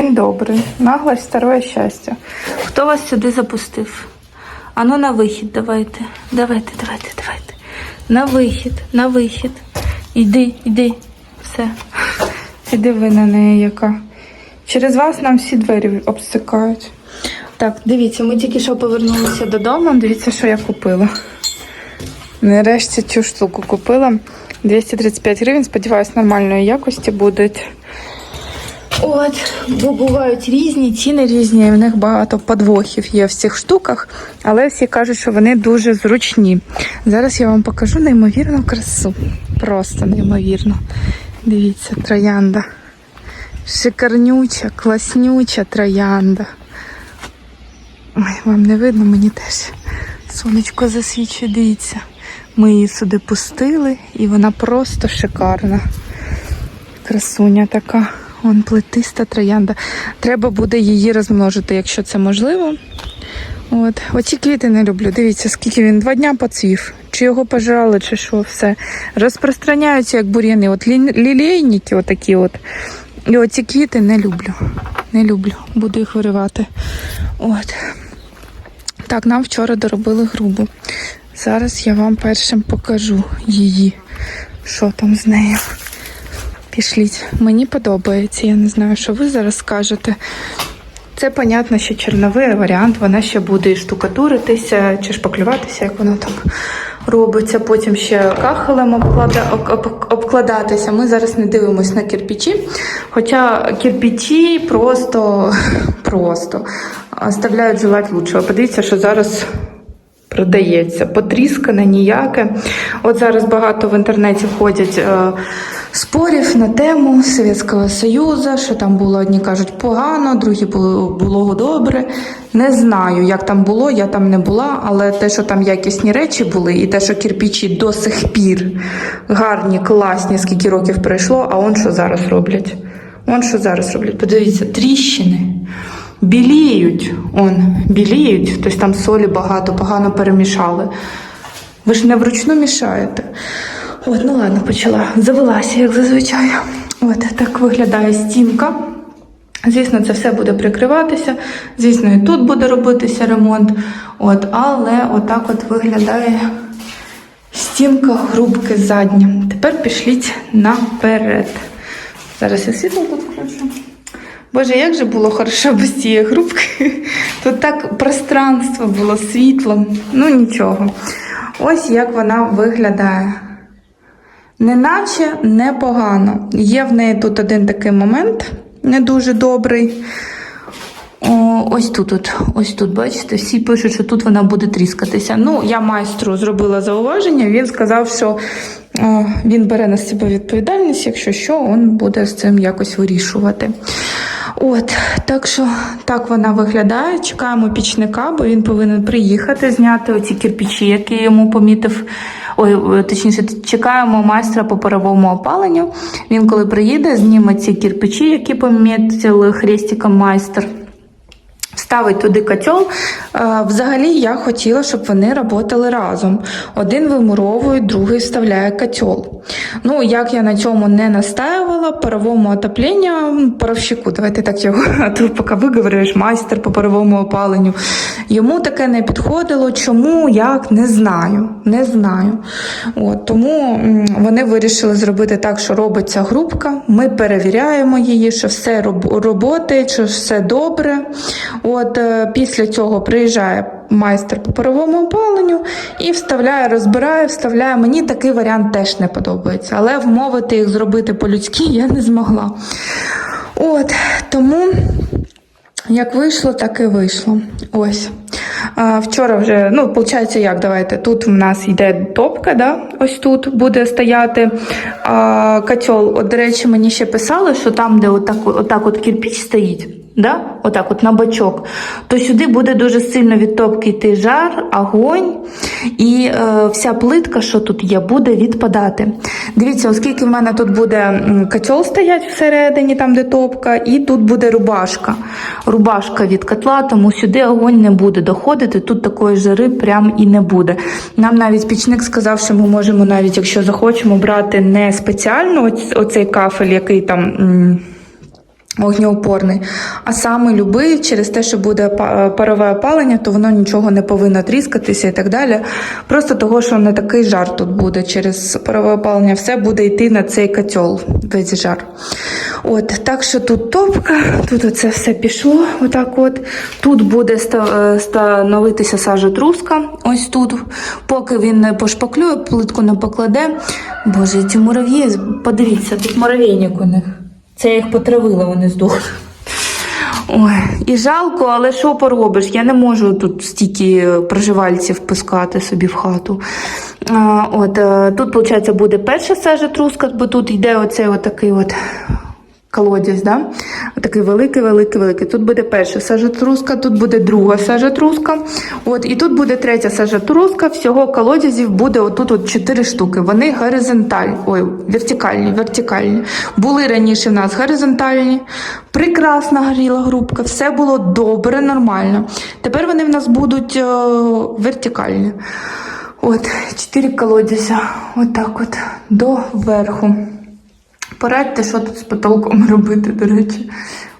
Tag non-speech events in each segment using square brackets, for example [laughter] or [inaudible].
День добрий. Наглость, второе щастя. Хто вас сюди запустив? Ану на вихід, давайте. Давайте, давайте, давайте. На вихід, на вихід. Іди, іди. Все. Іди ви на неї яка. Через вас нам всі двері обстикають. Так, дивіться, ми тільки що повернулися додому. Дивіться, що я купила. Нарешті цю штуку купила. 235 гривень. Сподіваюсь, нормальної якості будуть. От, бо бувають різні, ціни різні, і в них багато подвохів є в цих штуках, але всі кажуть, що вони дуже зручні. Зараз я вам покажу неймовірну красу. Просто неймовірно. Дивіться, троянда. Шикарнюча, класнюча троянда. Ой, вам не видно, мені теж сонечко засвічує, дивіться. Ми її сюди пустили, і вона просто шикарна. Красуня така. Вон плетиста троянда. Треба буде її розмножити, якщо це можливо. От. Оці квіти не люблю. Дивіться, скільки він два дня поцвів. Чи його пожрали, чи що, все. Розпространяються як бур'яни. От лі- лілейники, отакі от. І оці квіти не люблю. Не люблю. Буду їх виривати. От. Так, нам вчора доробили грубу. Зараз я вам першим покажу її, що там з нею. Пішліть. Мені подобається. Я не знаю, що ви зараз скажете. Це, понятно, що чорновий варіант, вона ще буде і штукатуритися чи шпаклюватися, як воно там робиться. Потім ще кахелем обклада, об- об- обкладатися. Ми зараз не дивимося на кирпичі. Хоча кирпичі просто, просто оставляють желати лучшого. Подивіться, що зараз продається. Потріскане ніяке. От зараз багато в інтернеті ходять е, спорів на тему Совєтського Союзу, що там було одні кажуть погано, другі було, добре. Не знаю, як там було, я там не була, але те, що там якісні речі були, і те, що кирпичі до сих пір гарні, класні, скільки років пройшло, а он що зараз роблять? Он що зараз роблять? Подивіться, тріщини. Біліють, он, біліють, тобто там солі багато, погано перемішали. Ви ж не вручну мішаєте. От, ну ладно, почала. Завелася, як зазвичай. От так виглядає стінка. Звісно, це все буде прикриватися. Звісно, і тут буде робитися ремонт. От, але отак от виглядає стінка грубки задня. Тепер пішліть наперед. Зараз я світло тут включу. Боже, як же було хорошо без цієї грубки. Тут так пространство було світло. Ну нічого. Ось як вона виглядає. Неначе непогано. Є в неї тут один такий момент, не дуже добрий. О, ось тут, от, ось тут, бачите, всі пишуть, що тут вона буде тріскатися. Ну, я майстру зробила зауваження. Він сказав, що о, він бере на себе відповідальність, якщо що, він буде з цим якось вирішувати. От, так що так вона виглядає. Чекаємо пічника, бо він повинен приїхати, зняти оці кирпичі, які йому помітив. Ой, е, точніше, чекаємо майстра по паровому опаленню. Він, коли приїде, зніме ці кірпичі, які помітили хрестиком майстер. Ставить туди котел. Е, Взагалі я хотіла, щоб вони працювали разом. Один вимуровує, другий вставляє котел. Ну, як я на цьому не настаювала, паровому отопленню, паровщику, давайте так його, [laughs] а то поки виговорюєш, майстер по паровому опаленню. Йому таке не підходило. Чому, як, не знаю. Не знаю. От, тому вони вирішили зробити так, що робиться грубка. Ми перевіряємо її, що все роб- роботить, що все добре. От е, після цього приїжджає майстер по паровому опаленню і вставляє, розбирає, вставляє. Мені такий варіант теж не подобається, але вмовити їх зробити по-людськи я не змогла. От тому. Як вийшло, так і вийшло. Ось. Вчора вже, ну, виходить, як давайте. Тут в нас йде топка, да? ось тут буде стояти а, котел. От, до речі, мені ще писали, що там, де отак, отак от кирпіч стоїть, да? отак от на бочок, то сюди буде дуже сильно від топки йти жар, огонь, і е, вся плитка, що тут є, буде відпадати. Дивіться, оскільки в мене тут буде котел стоять всередині, там де топка, і тут буде рубашка. Рубашка від котла, тому сюди огонь не буде доходити. Тут такої жари прям і не буде. Нам навіть пічник сказав, що ми можемо навіть, якщо захочемо, брати не спеціально оцей кафель, який там. Вогнеупорний. А саме любий, через те, що буде парове опалення, то воно нічого не повинно тріскатися і так далі. Просто того, що не такий жар тут буде. Через парове опалення все буде йти на цей котел, весь жар. От, так що тут топка, тут оце все пішло. Отак от. Тут буде е, становитися сажотруска. Ось тут. Поки він не пошпаклює, плитку не покладе. Боже, ці мурав'ї, подивіться, тут муравейник у них. Це я їх потравила, вони здохли. Ой, і жалко, але що поробиш? Я не можу тут стільки проживальців пускати собі в хату. А, от, е, тут, виходить, буде перша сажа труска, бо тут йде оцей отакий от колодязь, да? Такий великий, великий, великий. Тут буде перша сажа труска, тут буде друга сажа труска. От, і тут буде третя сажа труска. Всього колодязів буде отут от чотири штуки. Вони горизонтальні, ой, вертикальні, вертикальні. Були раніше в нас горизонтальні. Прекрасна горіла грубка, все було добре, нормально. Тепер вони в нас будуть е, вертикальні. От, чотири колодязя. Отак от, до верху. Порадьте, що тут з потолком [laughs] робити, до речі.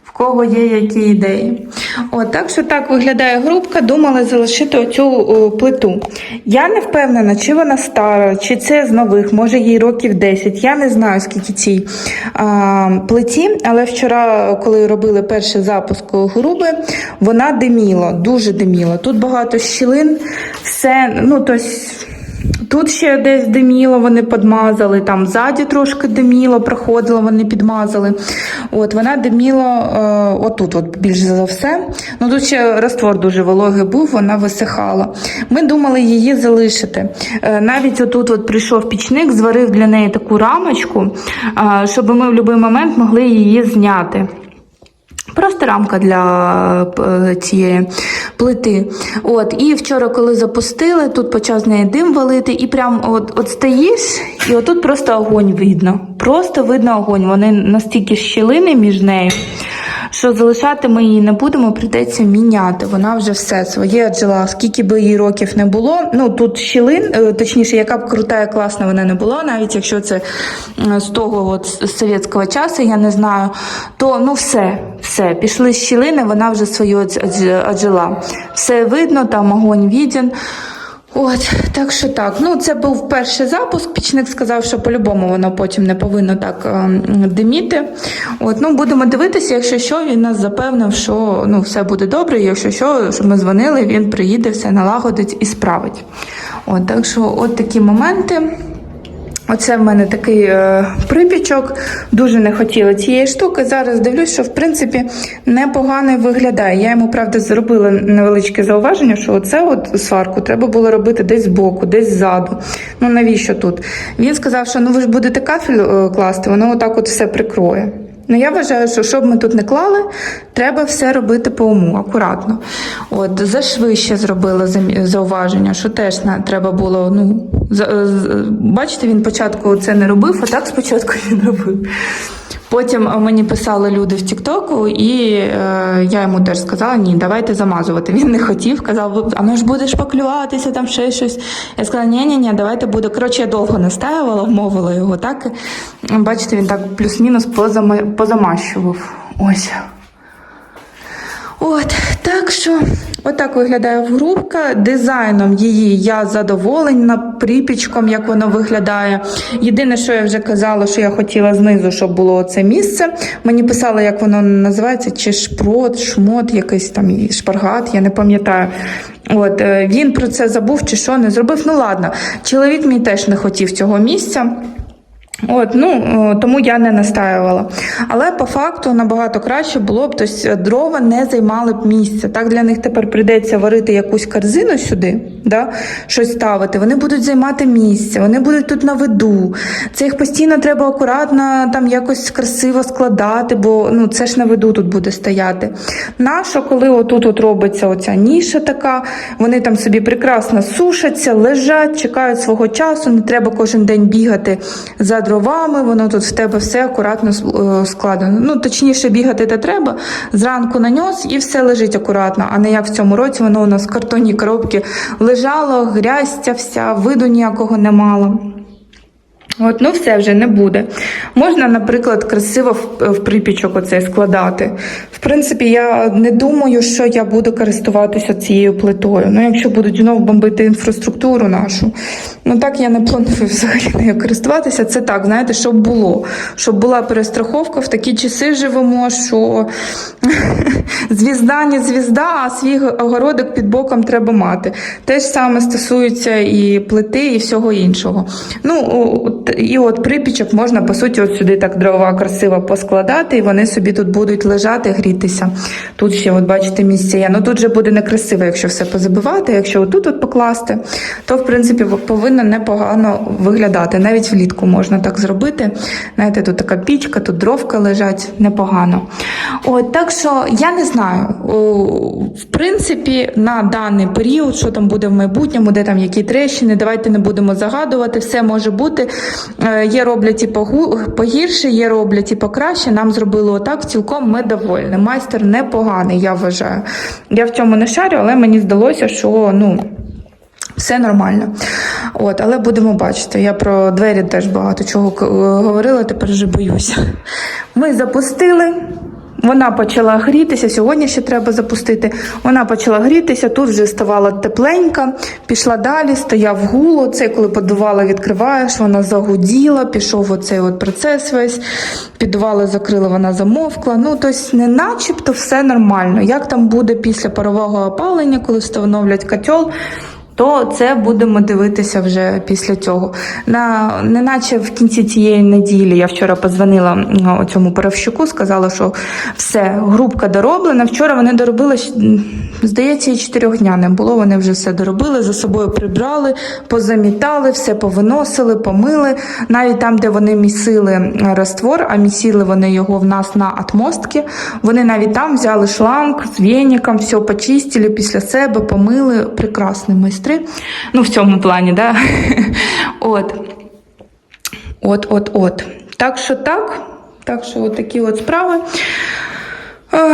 В кого є які ідеї. От, так що так виглядає грубка, думали залишити оцю о, плиту. Я не впевнена, чи вона стара, чи це з нових, може їй років 10. Я не знаю, скільки цій а, плиті, але вчора, коли робили перший запуск груби, вона диміла, дуже диміла. Тут багато щілин, все, ну, тобто. Тут ще десь диміло, вони підмазали, там ззаді трошки диміло, проходило, вони підмазали. От вона диміла е, отут, от більш за все. Ну тут ще раствор дуже вологий був, вона висихала. Ми думали її залишити. Е, навіть отут от прийшов пічник, зварив для неї таку рамочку, е, щоб ми в будь-який момент могли її зняти. Просто рамка для е, цієї плити. От, і вчора, коли запустили, тут почав з неї дим валити, і прям от, от стоїш, і отут просто огонь видно. Просто видно огонь. Вони настільки щілини між нею, що залишати ми її не будемо, прийдеться міняти. Вона вже все своє джела, скільки би їй років не було. Ну тут щілин, е, точніше, яка б крута і класна вона не була, навіть якщо це з того от, совєтського часу, я не знаю, то ну все, все, пішли щілини, вона вже свою одж- одж- Все видно, там огонь віден. От, так що так. Ну, це був перший запуск. Пічник сказав, що по-любому воно потім не повинно так е, диміти. От, ну, будемо дивитися, якщо що, він нас запевнив, що ну, все буде добре, якщо що, що ми дзвонили, він приїде, все налагодить і справить. От, так що, от такі моменти. Оце в мене такий е, припічок. Дуже не хотіла цієї штуки. Зараз дивлюсь, що в принципі непогано виглядає. Я йому правда зробила невеличке зауваження, що оце от сварку треба було робити десь збоку, десь ззаду. Ну навіщо тут? Він сказав, що ну ви ж будете кафель е, класти, воно отак от все прикроє. Ну, я вважаю, що щоб ми тут не клали, треба все робити по уму, акуратно. От зашвидше зробила зауваження, що теж треба було. Ну за- бачите, він спочатку це не робив, а так спочатку [laughs] він робив. Потім е, мені писали люди в Тіктоку, і е, я йому теж сказала: ні, давайте замазувати. Він не хотів, казав, а ну ж будеш поклюватися, там ще щось. Я сказала, ні, ні, ні, давайте буде. Коротше, я довго настаювала, вмовила його так. Бачите, він так плюс-мінус позама- позамащував. Ось. От, так що, отак виглядає грубка. Дизайном її я задоволена, припічком, як воно виглядає. Єдине, що я вже казала, що я хотіла знизу, щоб було це місце. Мені писали, як воно називається, чи шпрот, шмот, якийсь там шпаргат, я не пам'ятаю. От, е, він про це забув чи що, не зробив. Ну ладно, чоловік мій теж не хотів цього місця. От, ну е, тому я не настаювала. Але по факту набагато краще було б, тобто дрова не займали б місця. Так для них тепер прийдеться варити якусь корзину сюди, да, щось ставити. Вони будуть займати місце, вони будуть тут на виду. Це їх постійно треба акуратно там якось красиво складати, бо ну це ж на виду тут буде стояти. Нащо, коли отут от робиться оця ніша така, вони там собі прекрасно сушаться, лежать, чекають свого часу, не треба кожен день бігати за дровами, воно тут в тебе все акуратно е, складено. Ну, точніше, бігати те треба, зранку нанес і все лежить акуратно, а не як в цьому році воно у нас в картонній коробці лежало, грязь ця вся, виду ніякого не мало. От, ну все вже не буде. Можна, наприклад, красиво в, припічок оцей складати. В принципі, я не думаю, що я буду користуватися цією плитою. Ну, якщо будуть знову бомбити інфраструктуру нашу, ну так я не планую [laughs] взагалі нею користуватися. Це так, знаєте, щоб було. Щоб була перестраховка, в такі часи живемо, що [laughs] звізда не звізда, а свій огородик під боком треба мати. Те ж саме стосується і плити, і всього іншого. Ну, і от припічок можна, по суті, от сюди так дрова красиво поскладати, і вони собі тут будуть лежати, грітися. Тут ще, от бачите, місце є. Ну тут же буде некрасиво, якщо все позабивати. Якщо отут от покласти, то в принципі повинно непогано виглядати. Навіть влітку можна так зробити. Знаєте, тут така пічка, тут дровка лежать непогано. От так що я не знаю. В принципі, на даний період, що там буде в майбутньому, де там які трещини, давайте не будемо загадувати, все може бути. Е, Є роблять і погірше, є роблять і покраще. Нам зробили отак, цілком ми довольні. Майстер непоганий, я вважаю. Я в цьому не шарю, але мені здалося, що ну. Все нормально. От, але будемо бачити. Я про двері теж багато чого говорила, тепер вже боюся. Ми запустили. Вона почала грітися. Сьогодні ще треба запустити. Вона почала грітися, тут вже ставала тепленька, пішла далі, стояв гуло. Це коли подувала, відкриваєш, вона загуділа, пішов оцей от процес весь. Піддувала, закрила, вона замовкла. Ну, тобто, не начебто все нормально. Як там буде після парового опалення, коли встановлять котел, то це будемо дивитися вже після цього. На, неначе в кінці цієї неділі я вчора подзвонила м, цьому Паровщуку, сказала, що все, грубка дороблена. Вчора вони доробили, здається, і чотирьох дня не було. Вони вже все доробили, за собою прибрали, позамітали, все повиносили, помили. Навіть там, де вони місили раствор, а місили вони його в нас на атмостки. Вони навіть там взяли шланг з веніком, все почистили після себе, помили. Прекрасні майстри. Ну, в цьому плані, да? [laughs] От. От, от, от. Так що так. Так що от такі от справи.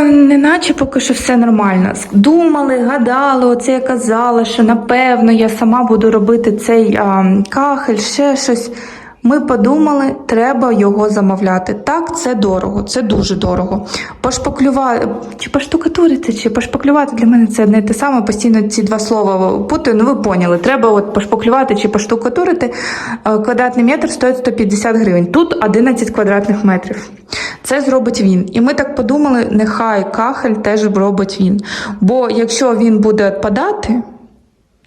Неначе поки що все нормально. Думали, гадали, оце я казала, що напевно я сама буду робити цей а, кахель, ще щось. Ми подумали, треба його замовляти. Так, це дорого, це дуже дорого. Пошпаклювати, чи поштукатурити, чи пошпаклювати для мене це й те саме. Постійно ці два слова путаю. Ну ви поняли. Треба от пошпаклювати чи поштукатурити. Е, Квадратний метр стоїть 150 гривень. Тут 11 квадратних метрів. Це зробить він. І ми так подумали, нехай кахель теж робить він. Бо якщо він буде відпадати,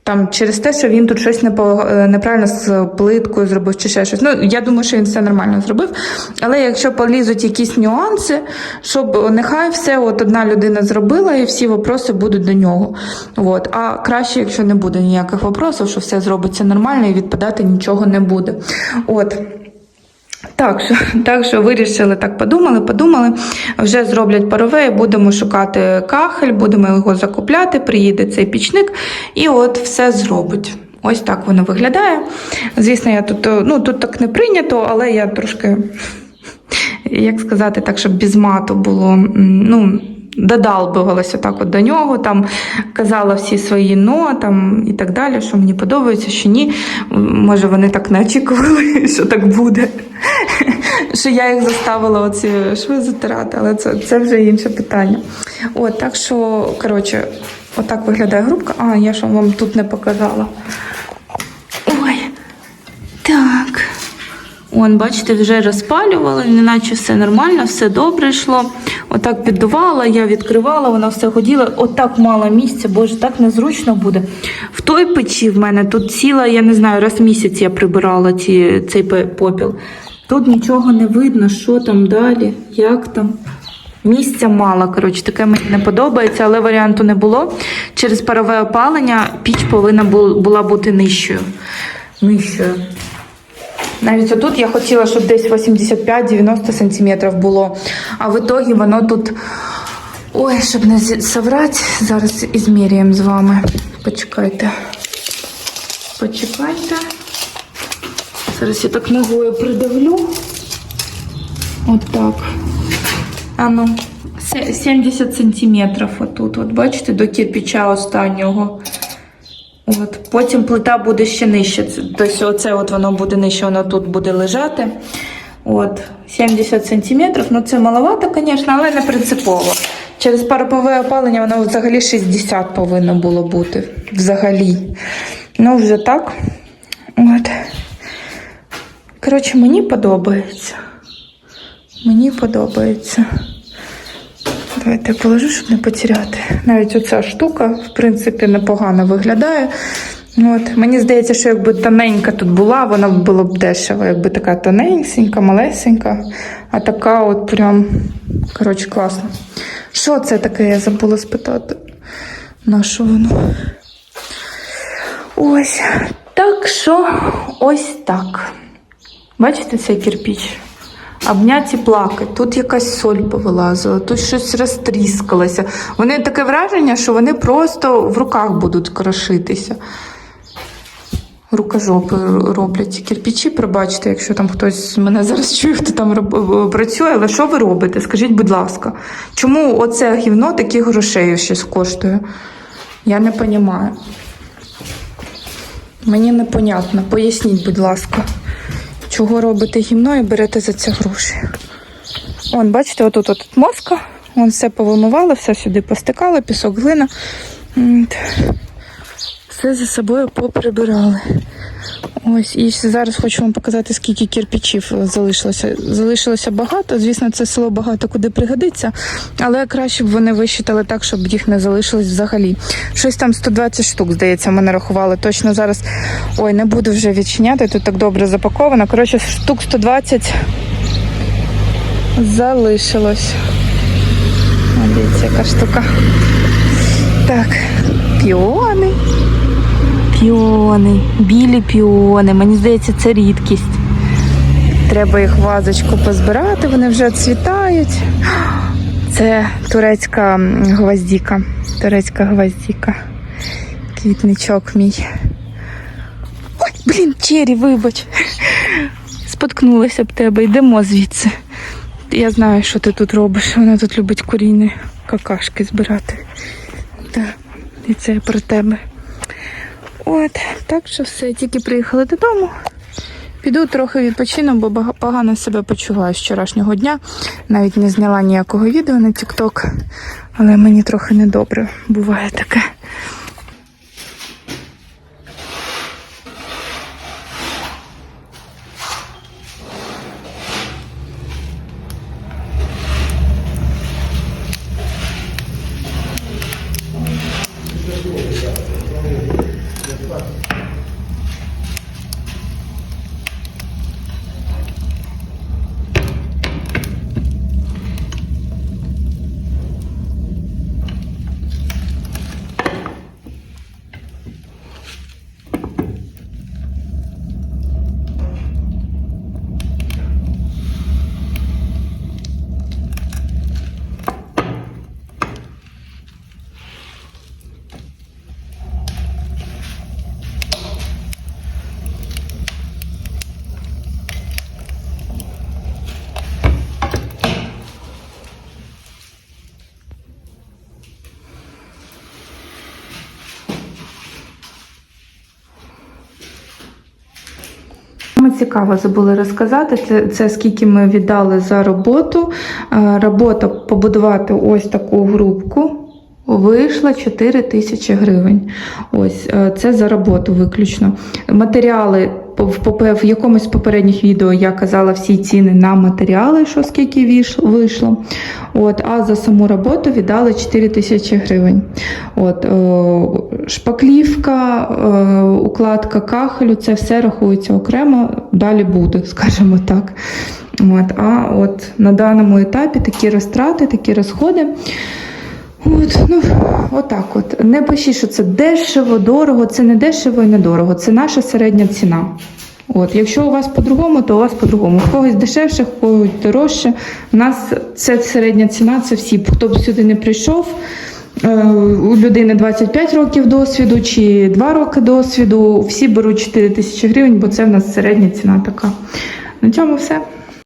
там через те, що він тут щось е, неправильно з плиткою зробив чи ще щось. Ну, я думаю, що він все нормально зробив. Але якщо полізуть якісь нюанси, щоб нехай все от одна людина зробила, і всі вопроси будуть до нього. От. А краще, якщо не буде ніяких вопросів, що все зробиться нормально і відпадати нічого не буде. От. Так що, так що вирішили, так подумали, подумали. Вже зроблять парове, будемо шукати кахель, будемо його закупляти, приїде цей пічник і от все зробить. Ось так воно виглядає. Звісно, я тут, ну, тут так не прийнято, але я трошки, як сказати, так, щоб без мату було. ну, Додалбувалася так от до нього, там казала всі свої но там і так далі, що мені подобається, що ні. Може, вони так не очікували, [laughs] що так буде. Що я їх заставила оці шви затирати, але це, це вже інше питання. От, так що, коротше, отак виглядає грубка. А, я ж вам тут не показала. Ой, так. Он, бачите, вже розпалювали, неначе все нормально, все добре йшло. Отак піддувала, я відкривала, вона все ходіла. Отак мало місця, боже, так незручно буде. В той печі в мене тут ціла, я не знаю, раз в місяць я прибирала ці, цей попіл. Тут нічого не видно, що там далі, як там. Місця мало, коротше, таке мені не подобається, але варіанту не було. Через парове опалення піч повинна була бути нижчою. Нижчою. Навіть отут я хотіла, щоб десь 85-90 сантиметрів було. А в ітогі воно тут. Ой, щоб не соврати, зараз ізміряємо з вами. Почекайте. Почекайте. Зараз я так ногою придавлю. От так. А ну, 70 сантиметрів отут. От бачите, до кирпича останнього. От. Потім плита буде ще нижче. Тобто оце от воно буде нижче, воно тут буде лежати. От, 70 сантиметрів. Ну це маловато, звісно, але не принципово. Через паропове опалення воно взагалі 60 повинно було бути. Взагалі. Ну, вже так. От. Коротше, мені подобається. Мені подобається. Давайте я положу, щоб не потеряти. Навіть оця штука, в принципі, непогано виглядає. От. Мені здається, що якби тоненька тут була, вона було б дешево. Якби така тоненька, малесенька, а така от прям, коротше, класно. Що це таке, я забула спитати. На що воно? Ось. Так що, ось так. Бачите цей кирпіч? Обняті плаки. Тут якась соль повилазила, тут щось розтріскалося. Вони таке враження, що вони просто в руках будуть крошитися. Рукожопи роблять кирпичі, пробачте, якщо там хтось мене зараз чує, хто там роб- працює, але що ви робите? Скажіть, будь ласка, чому оце гівно таких грошей щось коштує? Я не розумію. Мені непонятно. Поясніть, будь ласка, чого робите гімно і берете за це гроші. Он, бачите, отут от мозка, вон все повимивали, все сюди постикали, пісок, глина. Все за собою поприбирали. Ось, і зараз хочу вам показати, скільки кирпичів залишилося. Залишилося багато. Звісно, це село багато куди пригодиться, але краще б вони висчитали так, щоб їх не залишилось взагалі. Щось там 120 штук, здається, ми нарахували. Точно зараз. Ой, не буду вже відчиняти, тут так добре запаковано. Коротше, штук 120 залишилось. Дивіться, яка штука. Так, піони. Піони, білі піони. Мені здається, це рідкість. Треба їх вазочку позбирати, вони вже цвітають. Це турецька гвоздіка. Турецька гвоздіка. Квітничок мій. Ой, блін, Чері, вибач. Споткнулася б тебе, йдемо звідси. Я знаю, що ти тут робиш. Вона тут любить коріння какашки збирати. Так, і це про тебе. От, так що все, тільки приїхали додому. Піду трохи відпочину, бо погано себе почуваю з вчорашнього дня. Навіть не зняла ніякого відео на TikTok, але мені трохи недобре. Буває таке. Саме цікаво забули розказати. Це, це скільки ми віддали за роботу. Е, Робота побудувати ось таку грубку. Вийшла 4 тисячі гривень. Ось е, це за роботу виключно. Матеріали в, якомусь попередніх відео я казала всі ціни на матеріали, що скільки вийшло. От, а за саму роботу віддали 4 тисячі гривень. От, шпаклівка, е, укладка кахелю, це все рахується окремо, далі буде, [laughs] скажімо так. От, а от на даному етапі такі розтрати, такі розходи. От, ну, отак от. Не пишіть, що це дешево, дорого, це не дешево і не дорого. Це наша середня ціна. От, якщо у вас по-другому, то у вас по-другому. В когось дешевше, в когось дорожче. У нас це середня ціна, це всі. Хто б сюди не прийшов, е, у людини 25 років досвіду чи 2 роки досвіду, всі беруть 4 тисячі гривень, бо це в нас середня ціна така. На цьому все.